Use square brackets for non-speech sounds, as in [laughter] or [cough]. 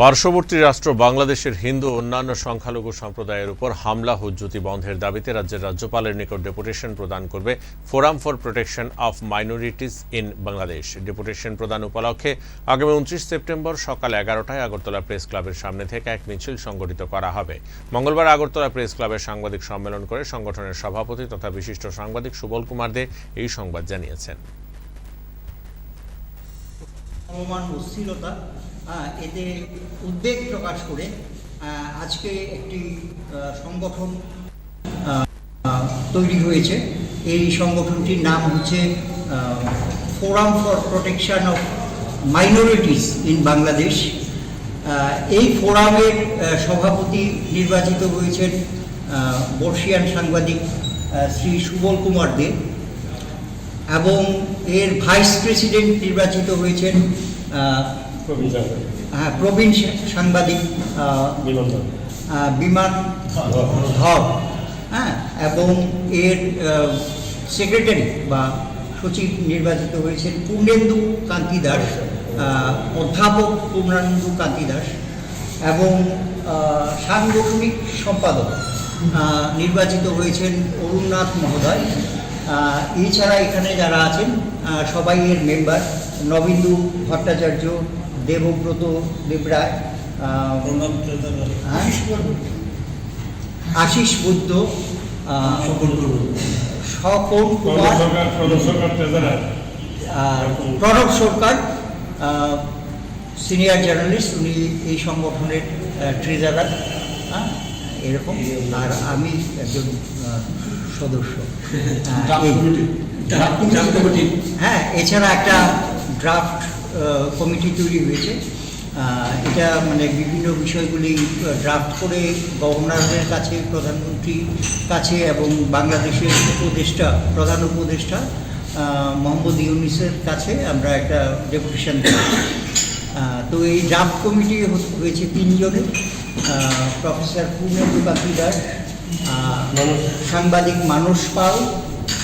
পার্শ্ববর্তী রাষ্ট্র বাংলাদেশের হিন্দু অন্যান্য সংখ্যালঘু সম্প্রদায়ের উপর হামলা হুজ্জুতি বন্ধের দাবিতে রাজ্যের রাজ্যপালের নিকট ডেপুটেশন প্রদান করবে forum for protection of minorities in Bangladesh. Deputation প্রদান উপলক্ষে আগামী উনত্রিশ সেপ্টেম্বর সকাল এগারোটায় আগরতলা প্রেস ক্লাবের সামনে থেকে এক মিছিল সংগঠিত করা হবে। মঙ্গলবার আগরতলা প্রেস ক্লাবের সাংবাদিক সম্মেলন করে সংগঠনের সভাপতি তথা বিশিষ্ট সাংবাদিক সুবল কুমার দে এই সংবাদ জানিয়েছেন। এতে উদ্বেগ প্রকাশ করে আজকে একটি সংগঠন তৈরি হয়েছে। এই সংগঠনটির নাম হচ্ছে forum for protection of minorities in Bangladesh এই ফোরামের সভাপতি নির্বাচিত হয়েছেন বর্ষিয়ান সাংবাদিক শ্রী সুবল কুমার দে। এবং এর ভাইস প্রেসিডেন্ট নির্বাচিত হয়েছেন হ্যাঁ প্রবীণ সাংবাদিক বিমান ধর হ্যাঁ এবং এর সেক্রেটারি বা সচিব নির্বাচিত হয়েছেন পূর্ণেন্দু কান্তি দাস অধ্যাপক পূর্ণেন্দু কান্তি দাস এবং সাংগঠনিক সম্পাদক নির্বাচিত হয়েছেন অরুণনাথ মহোদয়। এছাড়া এখানে যারা আছেন সবাই এর মেম্বার নবিন্দু ভট্টাচার্য দেবব্রত দেবরায় হ্যাঁ? আশিস বুদ্ধ স্বপন কুমার। প্রণব সরকার সিনিয়র জার্নালিস্ট উনি এই সংগঠনের ট্রেজারার হ্যাঁ? এরকম। আর আমি একজন সদস্য। [laughs] হ্যাঁ এছাড়া একটা ড্রাফট কমিটি তৈরি হয়েছে। এটা মানে বিভিন্ন বিষয়গুলি ড্রাফট করে গভর্নরের কাছে, প্রধানমন্ত্রীর কাছে এবং বাংলাদেশের উপদেষ্টা, প্রধান উপদেষ্টা মোহাম্মদ ইউনিসের কাছে আমরা একটা ডেপুটেশন তো এই ড্রাফট কমিটি হয়েছে তিনজনের। প্রফেসর পূর্ণেন্দু কাকি দাস সাংবাদিক মানস পাল